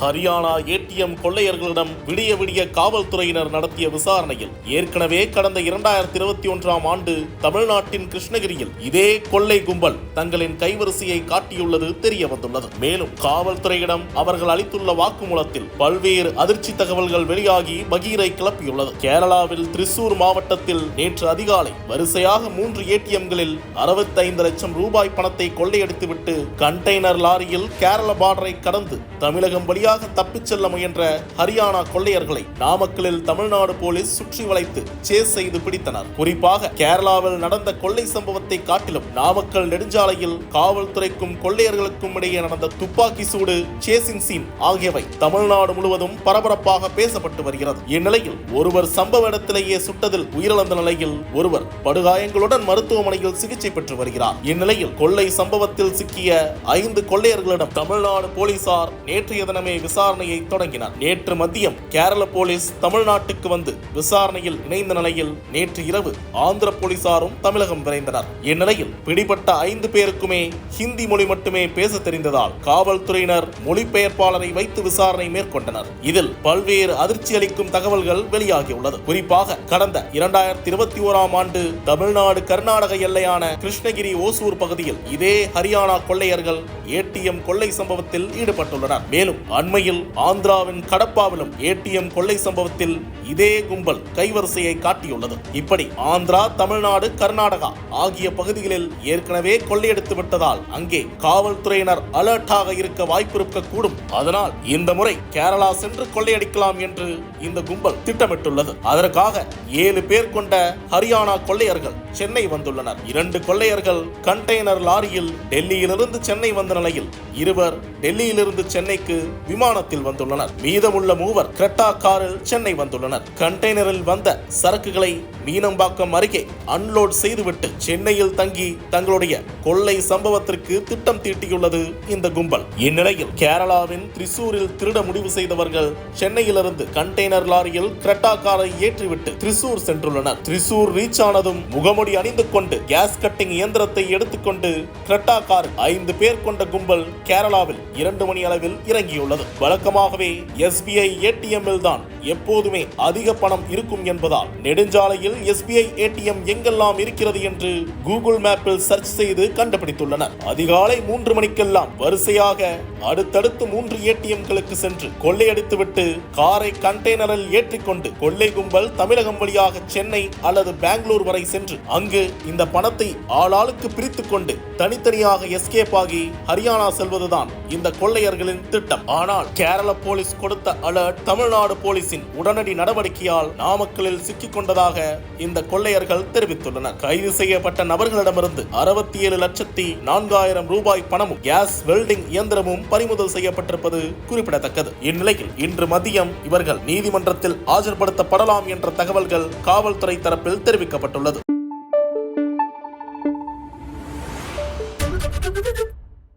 Haryana ATM கொள்ளையர்களிடம் விடிய விடிய காவல்துறையினர் நடத்திய விசாரணையில் ஏற்கனவே கடந்த இரண்டாயிரத்தி இருபத்தி ஒன்றாம் ஆண்டு தமிழ்நாட்டின் கிருஷ்ணகிரியில் இதே கொள்ளை கும்பல் தங்களின் கைவரிசையை காட்டியுள்ளது தெரிய வந்துள்ளது மேலும் காவல்துறையிடம் அவர்கள் அளித்துள்ள வாக்குமூலத்தில் பல்வேறு அதிர்ச்சி தகவல்கள் வெளியாகி பகீரை கிளப்பியுள்ளது. கேரளாவில் திரிசூர் மாவட்டத்தில் நேற்று அதிகாலை வரிசையாக மூன்று ஏடிஎம்களில் அறுபத்தைந்து லட்சம் ரூபாய் பணத்தை கொள்ளையடித்துவிட்டு கண்டெய்னர் லாரியில் கேரள பார்டரை கடந்து தமிழகம் வழியாக தப்பிச் செல்ல முயன்ற ஹரியானா கொள்ளையர்களை நாமக்கலில் தமிழ்நாடு போலீஸ் சுற்றி வளைத்து சேஸ் செய்து பிடித்தனர். குறிப்பாக கேரளாவில் நடந்த கொள்ளை சம்பவத்தை காட்டிலும் நாமக்கல் நெடுஞ்சாலையில் காவல்துறைக்கும் கொள்ளையர்களுக்கும் இடையே நடந்த துப்பாக்கி சூடு சேசிங் சீன் ஆகியவை தமிழ்நாடு முழுவதும் பரபரப்பாக பேசப்பட்டு வருகிறது. இந்நிலையில் ஒருவர் சம்பவ இடத்திலேயே சுட்டதில் உயிரிழந்த நிலையில் ஒருவர் படுகாயங்களுடன் மருத்துவமனையில் சிகிச்சை பெற்று வருகிறார். இந்நிலையில் கொள்ளை சம்பவத்தில் சிக்கிய ஐந்து கொள்ளையர்களிடம் தமிழ்நாடு போலீசார் நேற்றைய தினமே சிபிஐ விசாரணையை தொடங்கினார். நேற்று மதியம் கேரள போலீஸ் தமிழ்நாட்டுக்கு வந்து விசாரணையில் இணைந்த நிலையில் நேற்று இரவு ஆந்திர போலீசாரும் தமிழகம் விரைந்தனர். இந்நிலையில் பிடிபட்ட ஐந்து பேருக்குமே ஹிந்தி மொழி மட்டுமே பேச தெரிந்ததால் காவல்துறையினர் மொழிபெயர்ப்பாளரை வைத்து விசாரணை மேற்கொண்டனர். இதில் பல்வேறு அதிர்ச்சி அளிக்கும் தகவல்கள் வெளியாகியுள்ளது. குறிப்பாக கடந்த இரண்டாயிரத்தி இருபத்தி ஓராம் ஆண்டு தமிழ்நாடு கர்நாடக எல்லையான கிருஷ்ணகிரி ஓசூர் பகுதியில் இதே ஹரியானா கொள்ளையர்கள் ஏடிஎம் கொள்ளை சம்பவத்தில் ஈடுபட்டுள்ளனர். மேலும் அண்மையில் ஆந்திராவின் கடப்பாவிலும் ஏடிஎம் கொள்ளை சம்பவத்தில் இதே கும்பல் கைவரிசையை காட்டியுள்ளது. இப்படி ஆந்திரா தமிழ்நாடு கர்நாடகா ஆகிய பகுதிகளில் ஏற்கனவே கொள்ளையடித்து விட்டதால் அங்கே காவல்துறையினர் அலர்ட்டாக இருக்க வாய்ப்பு இருக்கக்கூடும் அதனால் இந்த முறை கேரளா சென்று கொள்ளையடிக்கலாம் என்று இந்த கும்பல் திட்டமிட்டுள்ளது. அதற்காக ஏழு பேர் கொண்ட ஹரியானா கொள்ளையர்கள் சென்னை வந்துள்ளனர். இரண்டு கொள்ளையர்கள் கண்டெய்னர் லாரியில் டெல்லியிலிருந்து சென்னை வந்த நிலையில் இருவர் டெல்லியிலிருந்து சென்னைக்கு விமானத்தில் வந்துள்ளனர். மீதமுள்ள மூவர் கிரெட்டா காரில் சென்னை வந்துள்ளனர். கண்டெய்னரில் வந்த சரக்குகளை மீனம்பாக்கம் அருகே அன்லோட் செய்துவிட்டு சென்னையில் தங்கி தங்களுடைய கொள்ளை சம்பவத்திற்கு திட்டம் தீட்டியுள்ளது இந்த கும்பல். இந்நிலையில் கேரளாவின் திரிசூரில் திருட முடிவு செய்தவர்கள் சென்னையிலிருந்து கண்டெய்னர் லாரியில் கிரெட்டா காரை ஏற்றிவிட்டு திரிசூர் சென்றுள்ளனர். திரிசூர் ரீச் ஆனதும் முகமுடி அணிந்து கொண்டு கேஸ் கட்டிங் இயந்திரத்தை எடுத்துக்கொண்டு கிரெட்டா கார் ஐந்து பேர் கொண்ட கும்பல் கேரளாவில் இரண்டு மணி அளவில் இறங்கியுள்ளது. வழக்கமாகவே எஸ்பிஐ ஏடிஎம்மில் தான் எப்போதுமே அதிக பணம் இருக்கும் என்பதால் நெடுஞ்சாலையில் எஸ்பிஐ ஏடிஎம் எங்கெல்லாம் இருக்கிறது என்று கூகுள் மேப்பில் சர்ச் செய்து கண்டுபிடித்துள்ளனர். அதிகாலை மூன்று மணிக்கெல்லாம் வரிசையாக அடுத்தடுத்து மூன்று ஏடிஎம்களுக்கு சென்று கொள்ளையடித்துவிட்டு காரை கண்டெய்னரில் ஏற்றிக்கொண்டு கொள்ளை கும்பல் தமிழகம் வழியாக சென்னை அல்லது பெங்களூர் வரை சென்று அங்கு இந்த பணத்தை ஆளாளுக்கு பிரித்துக்கொண்டு தனித்தனியாக எஸ்கேப் ஆகி ஹரியானா செல்வதுதான் இந்த கொள்ளையர்களின் திட்டம். ஆனால் ஆனால் கேரள போலீஸ் கொடுத்த அலர்ட் தமிழ்நாடு போலீசின் உடனடி நடவடிக்கையால் நாமக்கலில் சிக்கிக் கொண்டதாக இந்த கொள்ளையர்கள் தெரிவித்துள்ளனர். கைது செய்யப்பட்ட நபர்களிடமிருந்து அறுபத்தி ஏழு லட்சத்தி நான்காயிரம் ரூபாய் பணமும் கேஸ் வெல்டிங் இயந்திரமும் பறிமுதல் செய்யப்பட்டிருப்பது குறிப்பிடத்தக்கது. இந்நிலையில் இன்று மதியம் இவர்கள் நீதிமன்றத்தில் ஆஜர்படுத்தப்படலாம் என்ற தகவல்கள் காவல்துறை தரப்பில் தெரிவிக்கப்பட்டுள்ளது.